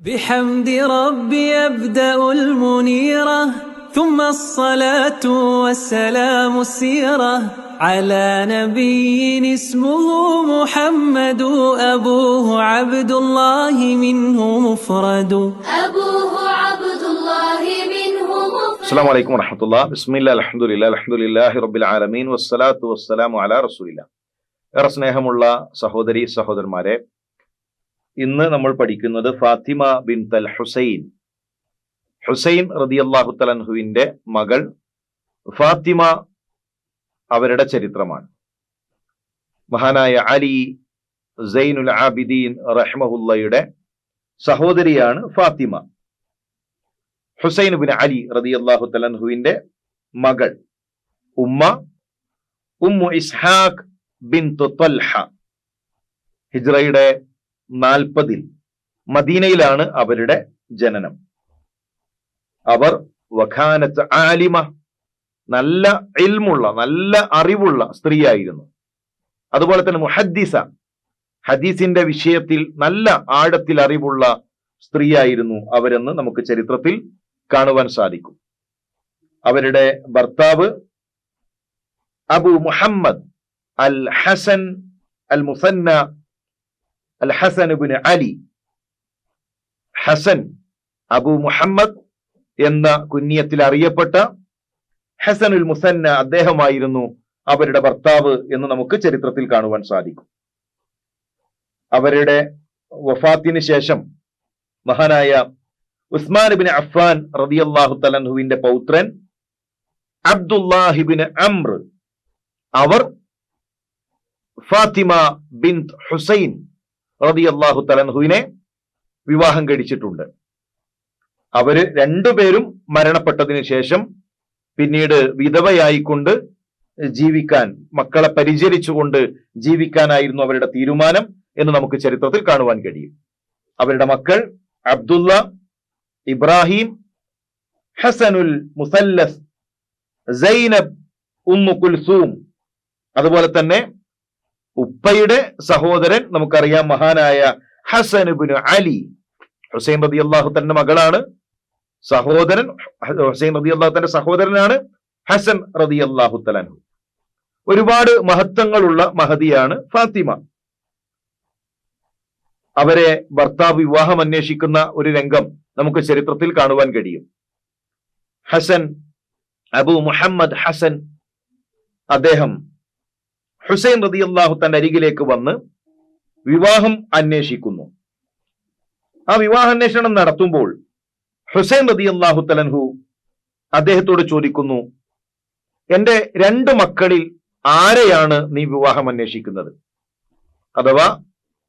بحمد ربي أبدأ المنيرة ثم الصلاة والسلام السيرة على نبي اسمه محمد أبوه عبد الله منه مفرد أبوه عبد الله منه مفرد അസ്സാം വലൈക്കും വറഹമത്തുള്ള ബിസ്മില്ല അലഹമുല്ല അലഹമുല്ലാഹി റബ്ബിൽ ആലമീൻ വസ്സലാത്തു വസ്സലാമു അല റസൂലില്ല ഏറെ സ്നേഹമുള്ള സഹോദരി സഹോദരന്മാരെ ഇന്ന് നമ്മൾ പഠിക്കുന്നത് ഫാത്തിമ ബിൻ തൽ ഹുസൈൻ ഹുസൈൻ റതിയല്ലാഹു തലൻഹുവിന്റെ മകൾ ഫാത്തിമ അവരുടെ ചരിത്രമാണ്. മഹാനായ അലി സൈനുൽ ആബിദീൻ റഹ്മഹുല്ലയുടെ സഹോദരിയാണ് ഫാത്തിമ. ഹുസൈൻ ബിൻ അലി റതിയല്ലാഹു തലൻഹുവിന്റെ മകൾ ഉമ്മ ഉമ്മു ഇസ്ഹാഖ് ബിൻ ത്വൽഹ ഹിജ്റയുടെ നാൽപ്പതിൽ മദീനയിലാണ് അവരുടെ ജനനം. അവർ വഖാനത്ത് ആലിമ നല്ല ഇൽമുള്ള നല്ല അറിവുള്ള സ്ത്രീയായിരുന്നു. അതുപോലെ തന്നെ മുഹദ്ദിസ ഹദീസിന്റെ വിഷയത്തിൽ നല്ല ആഴത്തിൽ അറിവുള്ള സ്ത്രീയായിരുന്നു അവരെന്ന് നമുക്ക് ചരിത്രത്തിൽ കാണുവാൻ സാധിക്കും. അവരുടെ ഭർത്താവ് Abu Muhammad al Hasan al Muthanna al Hasan bin Ali Hasan Abu Muhammad എന്ന കുഞ്ഞിയത്തിൽ അറിയപ്പെട്ട ഹസൻ ഉൽ മുസന്ന അദ്ദേഹമായിരുന്നു അവരുടെ ഭർത്താവ് എന്ന് നമുക്ക് ചരിത്രത്തിൽ കാണുവാൻ സാധിക്കും. അവരുടെ വഫാത്തിന് ശേഷം മഹാനായ ഉസ്മാൻ ബിൻ അഫ്ഫാൻ റതിയല്ലാഹു തലൻഹുവിന്റെ പൗത്രൻ അബ്ദുല്ലാഹിബിൻ അമ്ര അവർ ഫാത്തിമ ബിൻ ഹുസൈൻ റതിയല്ലാഹു തലൻഹുവിനെ വിവാഹം കഴിച്ചിട്ടുണ്ട്. അവർ രണ്ടുപേരും മരണപ്പെട്ടതിന് ശേഷം പിന്നീട് വിധവയായിക്കൊണ്ട് ജീവിക്കാൻ മക്കളെ പരിചരിച്ചുകൊണ്ട് ജീവിക്കാനായിരുന്നു അവരുടെ തീരുമാനം എന്ന് നമുക്ക് ചരിത്രത്തിൽ കാണുവാൻ കഴിയും. അവരുടെ മക്കൾ അബ്ദുള്ള ഇബ്രാഹിം ഹസനുൽ മുസല്ലസ് സൈനബ് ഉമ്മു കുൽസൂം. അതുപോലെ തന്നെ ഉപ്പയുടെ സഹോദരൻ നമുക്കറിയാം മഹാനായ ഹസനുബിന് അലി. ഹുസൈൻ റബി അള്ളാഹു തന്റെ മകളാണ്. സഹോദരൻ ഹുസൈൻ റബി അള്ളാഹു തന്റെ സഹോദരനാണ് ഹസൻ റബി അള്ളാഹു തലാൻഹു ഒരുപാട് മഹത്വങ്ങളുള്ള മഹതിയാണ് ഫാത്തിമ. അവരെ ഭർത്താവ് വിവാഹം അന്വേഷിക്കുന്ന ഒരു രംഗം നമുക്ക് ചരിത്രത്തിൽ കാണുവാൻ കഴിയും. ഹസൻ അബു മുഹമ്മദ് ഹസൻ അദ്ദേഹം ഹുസൈൻ റതി അള്ളാഹു തന്റെ അരികിലേക്ക് വന്ന് വിവാഹം അന്വേഷിക്കുന്നു. ആ വിവാഹാന്വേഷണം നടത്തുമ്പോൾ ഹുസൈൻ റതി അള്ളാഹു തലൻഹു അദ്ദേഹത്തോട് ചോദിക്കുന്നു എന്റെ രണ്ട് മക്കളിൽ ആരെയാണ് നീ വിവാഹം അന്വേഷിക്കുന്നത്? അഥവാ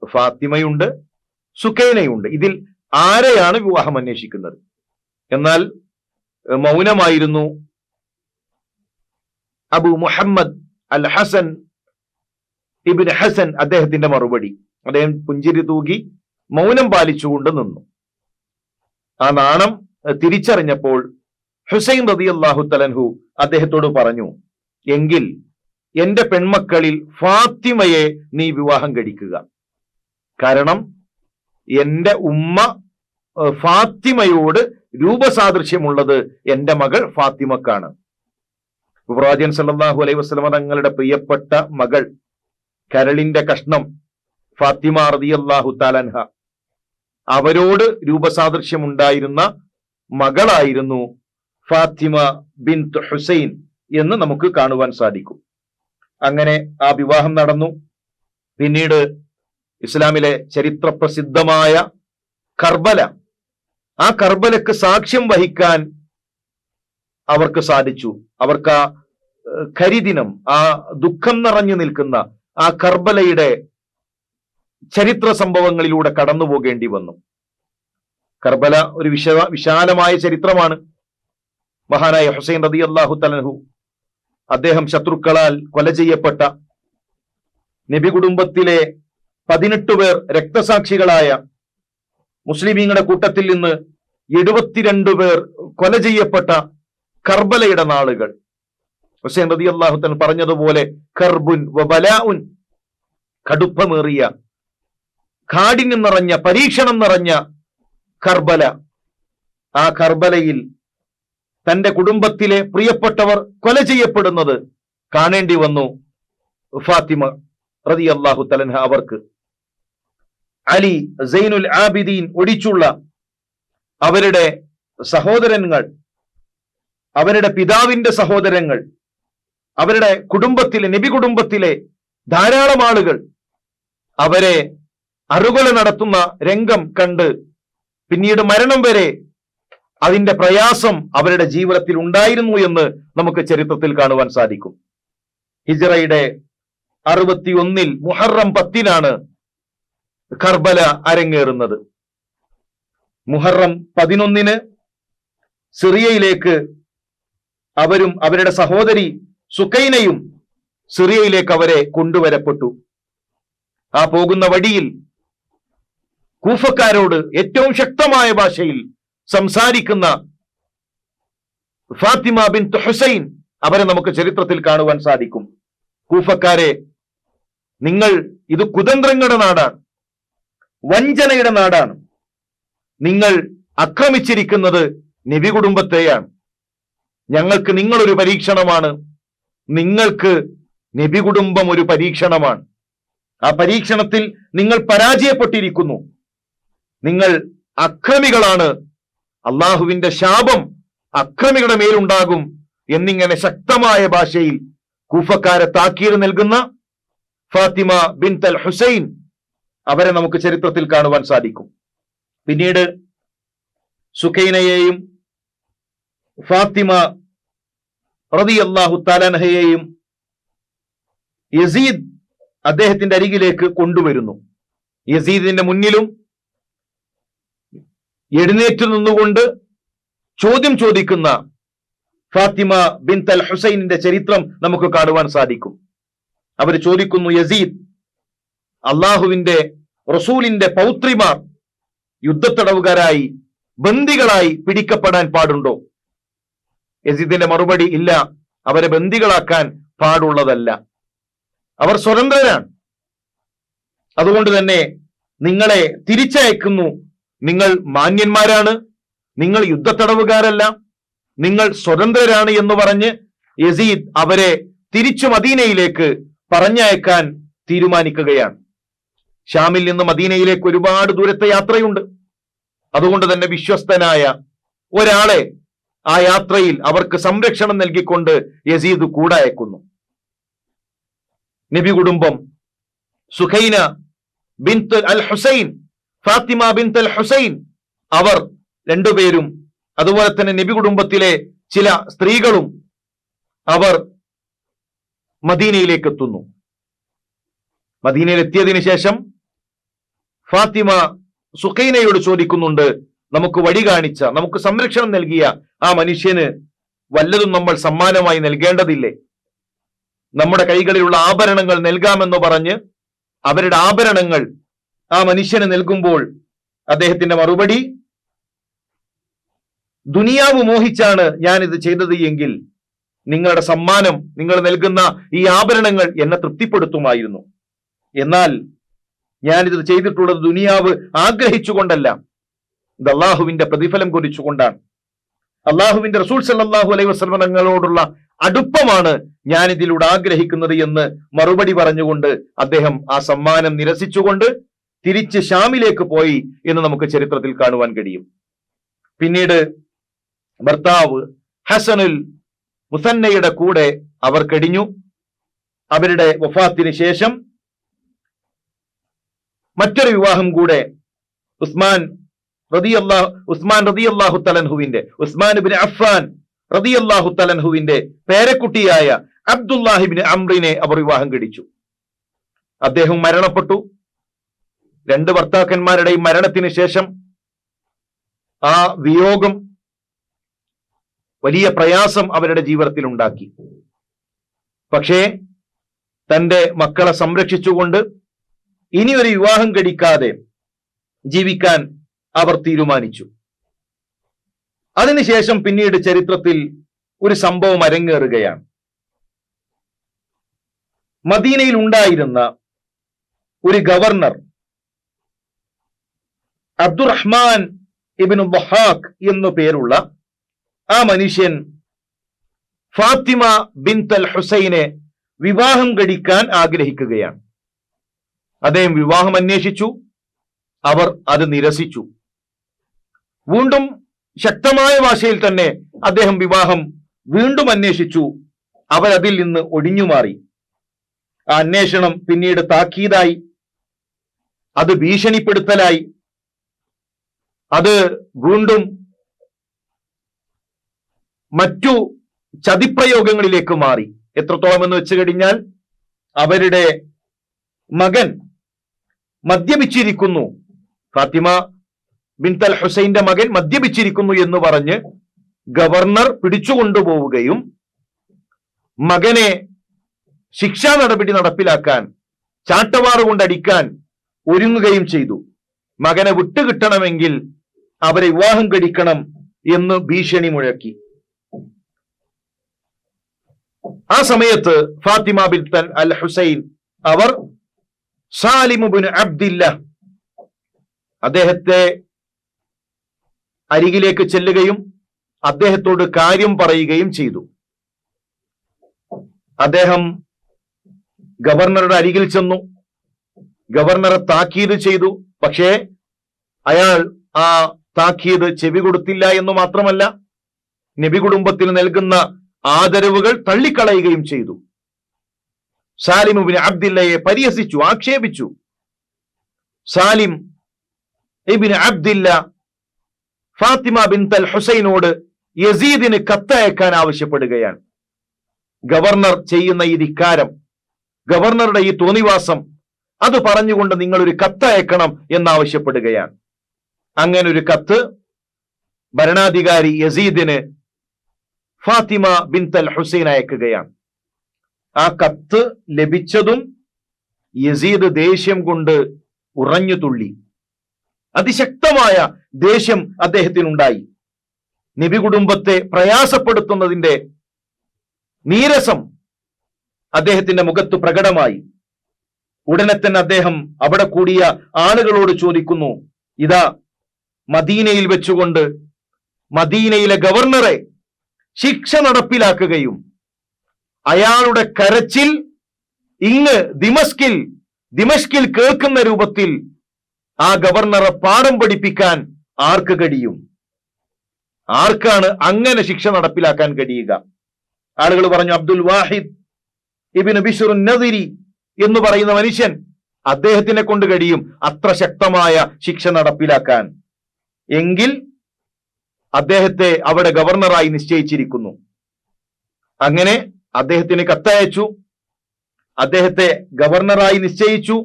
ഫാത്തിമയുണ്ട് സുഖൈനയുണ്ട് ഇതിൽ ആരെയാണ് വിവാഹം അന്വേഷിക്കുന്നത്? എന്നാൽ മൗനമായിരുന്നു അബു മുഹമ്മദ് അൽ ഹസൻ ഇബിൻ ഹസൻ അദ്ദേഹത്തിന്റെ മറുപടി. അദ്ദേഹം പുഞ്ചിരി തൂകി മൗനം പാലിച്ചുകൊണ്ട് നിന്നു. ആ നാണം തിരിച്ചറിഞ്ഞപ്പോൾ ഹുസൈൻ റതി അള്ളാഹു തലൻഹു അദ്ദേഹത്തോട് പറഞ്ഞു എങ്കിൽ എന്റെ പെൺമക്കളിൽ ഫാത്തിമയെ നീ വിവാഹം കഴിക്കുക. കാരണം എന്റെ ഉമ്മ ഫാത്തിമയോട് രൂപസാദൃശ്യമുള്ളത് എന്റെ മകൾ ഫാത്തിമക്കാണ്. പ്രവാചകൻ സല്ലാഹു അലൈഹി വസ്ലമ തങ്ങളുടെ പ്രിയപ്പെട്ട മകൾ കരളിന്റെ കഷ്ണം ഫാത്തിമ റതിയല്ലാഹു താലൻഹ അവരോട് രൂപസാദൃശ്യമുണ്ടായിരുന്ന മകളായിരുന്നു ഫാത്തിമ ബിൻ ഹുസൈൻ എന്ന് നമുക്ക് കാണുവാൻ സാധിക്കും. അങ്ങനെ ആ വിവാഹം നടന്നു. പിന്നീട് ഇസ്ലാമിലെ ചരിത്ര പ്രസിദ്ധമായ കർബല. ആ കർബലക്ക് സാക്ഷ്യം വഹിക്കാൻ അവർക്ക് സാധിച്ചു. അവർക്ക് ആ കരിദിനം ആ ദുഃഖം നിറഞ്ഞു നിൽക്കുന്ന ആ കർബലയുടെ ചരിത്ര സംഭവങ്ങളിലൂടെ കടന്നു പോകേണ്ടി വന്നു. കർബല ഒരു വിശ വിശാലമായ ചരിത്രമാണ്. മഹാനായ ഹുസൈൻ റതി അള്ളാഹു തലഹു അദ്ദേഹം ശത്രുക്കളാൽ കൊല ചെയ്യപ്പെട്ട നബി കുടുംബത്തിലെ പതിനെട്ട് പേർ രക്തസാക്ഷികളായ മുസ്ലിമീങ്ങളുടെ കൂട്ടത്തിൽ നിന്ന് എഴുപത്തിരണ്ട് പേർ കൊല ചെയ്യപ്പെട്ട കർബലയുടെ നാളുകൾ. ഹുസൈൻ റതി അള്ളാഹുത്തൻ പറഞ്ഞതുപോലെ കർബുൻ വബലാഉൻ കടുപ്പമേറിയ കാഠിന്യം നിറഞ്ഞ പരീക്ഷണം നിറഞ്ഞ കർബല. ആ കർബലയിൽ തന്റെ കുടുംബത്തിലെ പ്രിയപ്പെട്ടവർ കൊല ചെയ്യപ്പെടുന്നത് കാണേണ്ടി വന്നു ഫാത്തിമ റതി അള്ളാഹു തലൻഹ അവർക്ക്. അലി സൈനുൽ ആബിദീൻ ഒടിച്ചുള്ള അവരുടെ സഹോദരങ്ങൾ അവരുടെ പിതാവിന്റെ സഹോദരങ്ങൾ അവരുടെ കുടുംബത്തിലെ നബി കുടുംബത്തിലെ ധാരാളം ആളുകൾ അവരെ അറുകൊല നടത്തുന്ന രംഗം കണ്ട് പിന്നീട് മരണം വരെ അതിന്റെ പ്രയാസം അവരുടെ ജീവിതത്തിൽ ഉണ്ടായിരുന്നു എന്ന് നമുക്ക് ചരിത്രത്തിൽ കാണുവാൻ സാധിക്കും. ഹിജറയുടെ അറുപത്തിയൊന്നിൽ മുഹറം പത്തിനാണ് കർബല അരങ്ങേറുന്നത്. മുഹറം പതിനൊന്നിന് സിറിയയിലേക്ക് അവരും അവരുടെ സഹോദരി സുക്കൈനയും സിറിയയിലേക്ക് അവരെ കൊണ്ടുവരപ്പെട്ടു. ആ പോകുന്ന വഴിയിൽ കൂഫക്കാരോട് ഏറ്റവും ശക്തമായ ഭാഷയിൽ സംസാരിക്കുന്ന ഫാത്തിമ ബിൻ ഹുസൈൻ അവരെ നമുക്ക് ചരിത്രത്തിൽ കാണുവാൻ സാധിക്കും. കൂഫക്കാരെ നിങ്ങൾ ഇത് കുതന്ത്രങ്ങളുടെ നാടാണ്. വഞ്ചനയുടെ നാടാണ്. നിങ്ങൾ ആക്രമിച്ചിരിക്കുന്നത് നബി കുടുംബത്തെയാണ് ഞങ്ങൾക്ക് നിങ്ങളൊരു പരീക്ഷണമാണ്. നിങ്ങൾക്ക് നബി കുടുംബം ഒരു പരീക്ഷണമാണ്. ആ പരീക്ഷണത്തിൽ നിങ്ങൾ പരാജയപ്പെട്ടിരിക്കുന്നു. നിങ്ങൾ അക്രമികളാണ്. അള്ളാഹുവിന്റെ ശാപം അക്രമികളുടെ മേലുണ്ടാകും എന്നിങ്ങനെ ശക്തമായ ഭാഷയിൽ കൂഫക്കാരെ താക്കീർ നൽകുന്ന ഫാത്തിമ ബിൻ തൽ ഹുസൈൻ അവരെ നമുക്ക് ചരിത്രത്തിൽ കാണുവാൻ സാധിക്കും. പിന്നീട് സുഖൈനയെയും ഫാത്തിമ റതി അള്ളാഹു താലാൻഹയെയും യസീദ് അദ്ദേഹത്തിന്റെ അരികിലേക്ക് കൊണ്ടുവരുന്നു. യസീദിന്റെ മുന്നിലും എഴുന്നേറ്റ് നിന്നുകൊണ്ട് ചോദ്യം ചോദിക്കുന്ന ഫാത്തിമ ബിൻ തൽ ഹുസൈനിന്റെ ചരിത്രം നമുക്ക് കാണുവാൻ സാധിക്കും. അവർ ചോദിക്കുന്നു യസീദ് അള്ളാഹുവിന്റെ റസൂലിന്റെ പൗത്രിമാർ യുദ്ധത്തടവുകാരായി ബന്ദികളായി പിടിക്കപ്പെടാൻ പാടുണ്ടോ? യസീദിന്റെ മറുപടി ഇല്ല. അവരെ ബന്ദികളാക്കാൻ പാടുള്ളതല്ല. അവർ സ്വതന്ത്രരാണ്. അതുകൊണ്ട് തന്നെ നിങ്ങളെ തിരിച്ചയക്കുന്നു. നിങ്ങൾ മാന്യന്മാരാണ്. നിങ്ങൾ യുദ്ധത്തടവുകാരല്ല. നിങ്ങൾ സ്വതന്ത്രരാണ് എന്ന് പറഞ്ഞ് യസീദ് അവരെ തിരിച്ചു മദീനയിലേക്ക് പറഞ്ഞയക്കാൻ തീരുമാനിക്കുകയാണ്. ഷാമിൽ നിന്ന് മദീനയിലേക്ക് ഒരുപാട് ദൂരത്തെ യാത്രയുണ്ട്. അതുകൊണ്ട് തന്നെ വിശ്വസ്തനായ ഒരാളെ ആ യാത്രയിൽ അവർക്ക് സംരക്ഷണം നൽകിക്കൊണ്ട് യസീദ് കൂടെ അയക്കുന്നു നബി കുടുംബം സുഖൈന ബിൻത്ത് അൽ ഹുസൈൻ ഫാത്തിമ ബിൻത്ത് അൽ ഹുസൈൻ അവർ രണ്ടുപേരും അതുപോലെ തന്നെ നബി കുടുംബത്തിലെ ചില സ്ത്രീകളും അവർ മദീനയിലേക്ക് എത്തുന്നു മദീനയിൽ എത്തിയതിനു ശേഷം ഫാത്തിമ സുഖൈനയോട് ചോദിക്കുന്നുണ്ട് നമുക്ക് വഴി കാണിച്ച നമുക്ക് സംരക്ഷണം നൽകിയ ആ മനുഷ്യന് വല്ലതും നമ്മൾ സമ്മാനമായി നൽകേണ്ടതില്ലേ? നമ്മുടെ കൈകളിലുള്ള ആഭരണങ്ങൾ നൽകാമെന്ന് പറഞ്ഞ് അവരുടെ ആഭരണങ്ങൾ ആ മനുഷ്യന് നൽകുമ്പോൾ അദ്ദേഹത്തിന്റെ മറുപടി ദുനിയാവ് മോഹിച്ചാണ് ഞാൻ ഇത് ചെയ്തത് എങ്കിൽ നിങ്ങളുടെ സമ്മാനം നിങ്ങൾ നൽകുന്ന ഈ ആഭരണങ്ങൾ എന്നെ തൃപ്തിപ്പെടുത്തുമായിരുന്നു. എന്നാൽ ഞാനിത് ചെയ്തിട്ടുള്ളത് ദുനിയാവ് ആഗ്രഹിച്ചുകൊണ്ടല്ല. ഇത് അള്ളാഹുവിന്റെ പ്രതിഫലം കുറിച്ചുകൊണ്ടാണ്. അള്ളാഹുവിന്റെ റസൂൽ സല്ലാഹു അലൈഹി വസ്ലമങ്ങളോടുള്ള അടുപ്പമാണ് ഞാൻ ഇതിലൂടെ ആഗ്രഹിക്കുന്നത് എന്ന് മറുപടി പറഞ്ഞുകൊണ്ട് അദ്ദേഹം ആ സമ്മാനം നിരസിച്ചുകൊണ്ട് തിരിച്ച് ഷാമിലേക്ക് പോയി എന്ന് നമുക്ക് ചരിത്രത്തിൽ കാണുവാൻ കഴിയും. പിന്നീട് ഭർത്താവ് ഹസനുൽ മുസന്നയുടെ കൂടെ അവർ കടിഞ്ഞു. അവരുടെ വഫാത്തിന് ശേഷം മറ്റൊരു വിവാഹം കൂടെ ഉസ്മാൻ ഉസ്മാൻ അള്ളാഹു തലൻഹുവിന്റെ ഉസ്മാൻ ബിൻ അഫ്ഫാൻ റതി അള്ളാഹു തലൻഹുവിന്റെ പേരക്കുട്ടിയായ അബ്ദുല്ലാഹിബിന് അമ്രിനെ അവർ വിവാഹം കഴിച്ചു. അദ്ദേഹം മരണപ്പെട്ടു. രണ്ട് ഭർത്താക്കന്മാരുടെയും മരണത്തിന് ശേഷം ആ വിയോഗം വലിയ പ്രയാസം അവരുടെ ജീവിതത്തിൽ ഉണ്ടാക്കി. പക്ഷേ തന്റെ മക്കളെ സംരക്ഷിച്ചുകൊണ്ട് ഇനി ഒരു വിവാഹം കഴിക്കാതെ ജീവിക്കാൻ അവർ തീരുമാനിച്ചു. അതിനുശേഷം പിന്നീട് ചരിത്രത്തിൽ ഒരു സംഭവം അരങ്ങേറുകയാണ്. മദീനയിൽ ഉണ്ടായിരുന്ന ഒരു ഗവർണർ അബ്ദുറഹ്മാൻ ഇബിൻ ബഹാഖ് എന്നു പേരുള്ള ആ മനുഷ്യൻ ഫാത്തിമ ബിൻ തൽ ഹുസൈനെ വിവാഹം കഴിക്കാൻ ആഗ്രഹിക്കുകയാണ്. അദ്ദേഹം വിവാഹം അന്വേഷിച്ചു അവർ അത് നിരസിച്ചു. വീണ്ടും ശക്തമായ ഭാഷയിൽ തന്നെ അദ്ദേഹം വിവാഹം വീണ്ടും അന്വേഷിച്ചു. അവരതിൽ നിന്ന് ഒഴിഞ്ഞുമാറി ആ അന്വേഷണം പിന്നീട് താക്കീതായി. അത് ഭീഷണിപ്പെടുത്തലായി. അത് വീണ്ടും മറ്റു ചതിപ്രയോഗങ്ങളിലേക്ക് മാറി. എത്രത്തോളം എന്ന് വെച്ചു കഴിഞ്ഞാൽ അവരുടെ മകൻ മദ്യപിച്ചിരിക്കുന്നു. ഫാത്തിമ ബിൻ തൽ ഹുസൈന്റെ മകൻ മദ്യപിച്ചിരിക്കുന്നു എന്ന് പറഞ്ഞ് ഗവർണർ പിടിച്ചുകൊണ്ടുപോവുകയും മകനെ ശിക്ഷാ നടപടി നടപ്പിലാക്കാൻ ചാട്ടവാറ് കൊണ്ടടിക്കാൻ ഒരുങ്ങുകയും ചെയ്തു. മകനെ വിട്ടുകിട്ടണമെങ്കിൽ അവരെ വിവാഹം കഴിക്കണം എന്ന് ഭീഷണി മുഴക്കി. ആ സമയത്ത് ഫാത്തിമ ബിൻ അൽ ഹുസൈൻ അവർ സാലിമുബിൻ അബ്ദില്ല അദ്ദേഹത്തെ അരികിലേക്ക് ചെല്ലുകയും അദ്ദേഹത്തോട് കാര്യം പറയുകയും ചെയ്തു. അദ്ദേഹം ഗവർണറുടെ അരികിൽ ചെന്നു. ഗവർണറെ താക്കീത് ചെയ്തു. പക്ഷേ അയാൾ ആ താക്കീത് ചെവി കൊടുത്തില്ല എന്ന് മാത്രമല്ല നബി കുടുംബത്തിന് നൽകുന്ന ആദരവുകൾ തള്ളിക്കളയുകയും ചെയ്തു. സാലിമുബിന് അബ്ദില്ലയെ പരിഹസിച്ചു ആക്ഷേപിച്ചു. Salim ibn Abdillah Fatima bin തൽ ഹുസൈനോട് യസീദിന് കത്തയക്കാൻ ആവശ്യപ്പെടുകയാണ്. ഗവർണർ ചെയ്യുന്ന ഈ ധിക്കാരം ഗവർണറുടെ ഈ തോന്നിവാസം അത് പറഞ്ഞുകൊണ്ട് നിങ്ങൾ ഒരു കത്തയക്കണം എന്നാവശ്യപ്പെടുകയാണ്. അങ്ങനെ ഒരു കത്ത് ഭരണാധികാരി യസീദിന് ഫാത്തിമ ബിൻ തൽ ഹുസൈൻ അയക്കുകയാണ്. ആ കത്ത് ലഭിച്ചതും യസീദ് ദേഷ്യം കൊണ്ട് ഉറഞ്ഞു തുള്ളി. അതിശക്തമായ ദേഷ്യം അദ്ദേഹത്തിനുണ്ടായി. നബി കുടുംബത്തെ പ്രയാസപ്പെടുത്തുന്നതിന്റെ നീരസം അദ്ദേഹത്തിന്റെ മുഖത്ത് പ്രകടമായി. ഉടനെ തന്നെ അദ്ദേഹം അവിടെ കൂടിയ ആളുകളോട് ചോദിക്കുന്നു ഇതാ മദീനയിൽ വെച്ചുകൊണ്ട് മദീനയിലെ ഗവർണറെ ശിക്ഷ നടപ്പിലാക്കുകയും അയാളുടെ കരച്ചിൽ ഇങ്ങ് ദിമസ്കിൽ ദിമഷ്കിൽ കേൾക്കുന്ന രൂപത്തിൽ ആ ഗവർണറെ പാഠം പഠിപ്പിക്കാൻ ആർക്ക് കഴിയും ആർക്കാണ് അങ്ങനെ ശിക്ഷ നടപ്പിലാക്കാൻ കഴിയുക? ആളുകൾ പറഞ്ഞു അബ്ദുൽ വാഹിദ് ഇബിന് ബിഷുർ നദിരി എന്ന് പറയുന്ന മനുഷ്യൻ അദ്ദേഹത്തിനെ കൊണ്ട് കഴിയും അത്ര ശക്തമായ ശിക്ഷ നടപ്പിലാക്കാൻ. എങ്കിൽ അദ്ദേഹത്തെ അവിടെ ഗവർണറായി നിശ്ചയിച്ചിരിക്കുന്നു. അങ്ങനെ അദ്ദേഹത്തിന് കത്തയച്ചു. അദ്ദേഹത്തെ ഗവർണറായി നിശ്ചയിച്ചു.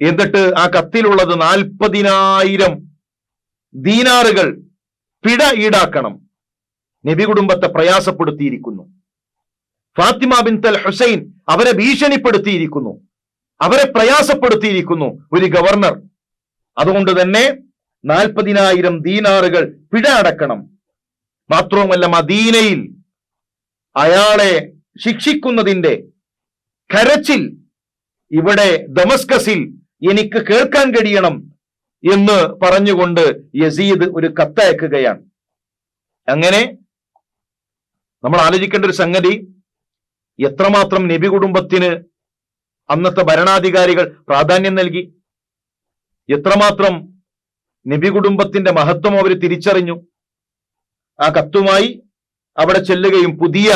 എന്നിട്ട് ആ കത്തിലുള്ളത് നാൽപ്പതിനായിരം ദീനാറുകൾ പിഴ ഈടാക്കണം. നബി കുടുംബത്തെ പ്രയാസപ്പെടുത്തിയിരിക്കുന്നു. ഫാത്തിമ ബിൻ തൽ ഹുസൈൻ അവരെ ഭീഷണിപ്പെടുത്തിയിരിക്കുന്നു. അവരെ പ്രയാസപ്പെടുത്തിയിരിക്കുന്നു ഒരു ഗവർണർ. അതുകൊണ്ട് തന്നെ നാൽപ്പതിനായിരം ദീനാറുകൾ പിഴ അടക്കണം. മാത്രവുമല്ല മദീനയിൽ അയാളെ ശിക്ഷിക്കുന്നതിന്റെ കരച്ചിൽ ഇവിടെ ദമസ്കസിൽ എനിക്ക് കേൾക്കാൻ കഴിയണം എന്ന് പറഞ്ഞുകൊണ്ട് യസീദ് ഒരു കത്തയക്കുകയാണ്. അങ്ങനെ നമ്മൾ ആലോചിക്കേണ്ട ഒരു സംഗതി എത്രമാത്രം നബി കുടുംബത്തിന് അന്നത്തെ ഭരണാധികാരികൾ പ്രാധാന്യം നൽകി എത്രമാത്രം നബി കുടുംബത്തിന്റെ മഹത്വം അവർ തിരിച്ചറിഞ്ഞു. ആ കത്തുമായി അവിടെ ചെല്ലുകയും പുതിയ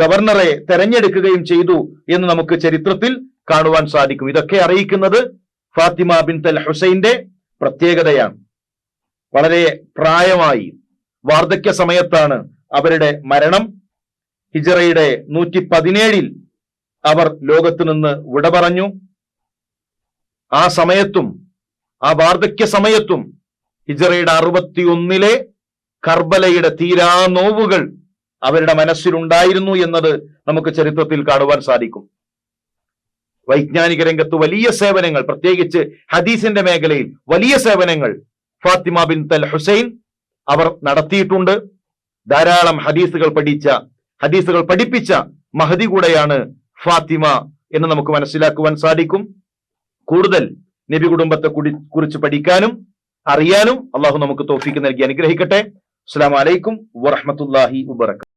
ഗവർണറെ തെരഞ്ഞെടുക്കുകയും ചെയ്തു എന്ന് നമുക്ക് ചരിത്രത്തിൽ കാണുവാൻ സാധിക്കും. ഇതൊക്കെ അറിയിക്കുന്നത് ഫാത്തിമ ബിൻ തൽ ഹുസൈന്റെ പ്രത്യേകതയാണ്. വളരെ പ്രായമായി വാർദ്ധക്യ സമയത്താണ് അവരുടെ മരണം. ഹിജറയുടെ നൂറ്റി പതിനേഴിൽ അവർ ലോകത്ത് നിന്ന് വിട പറഞ്ഞു. ആ സമയത്തും ആ വാർദ്ധക്യ സമയത്തും ഹിജറയുടെ അറുപത്തിയൊന്നിലെ കർബലയുടെ തീരാ നോവുകൾ അവരുടെ മനസ്സിലുണ്ടായിരുന്നു എന്നത് നമുക്ക് ചരിത്രത്തിൽ കാണുവാൻ സാധിക്കും. വൈജ്ഞാനിക രംഗത്ത് വലിയ സേവനങ്ങൾ പ്രത്യേകിച്ച് ഹദീസിന്റെ മേഖലയിൽ വലിയ സേവനങ്ങൾ. ഫാത്തിമ ബിൻ തൽ ഹുസൈൻ അവർ നടത്തിയിട്ടുണ്ട്. ധാരാളം ഹദീസുകൾ പഠിച്ച ഹദീസുകൾ പഠിപ്പിച്ച മഹതി കൂടെയാണ് ഫാത്തിമ എന്ന് നമുക്ക് മനസ്സിലാക്കുവാൻ സാധിക്കും. കൂടുതൽ നബി കുടുംബത്തെ കുടി- കുറിച്ച് പഠിക്കാനും അറിയാനും അള്ളാഹു നമുക്ക് തോഫിക്ക് നൽകി അനുഗ്രഹിക്കട്ടെ. അസ്സാം വലൈക്കും വറഹമത്തല്ലാഹി വബർക്കാത്തു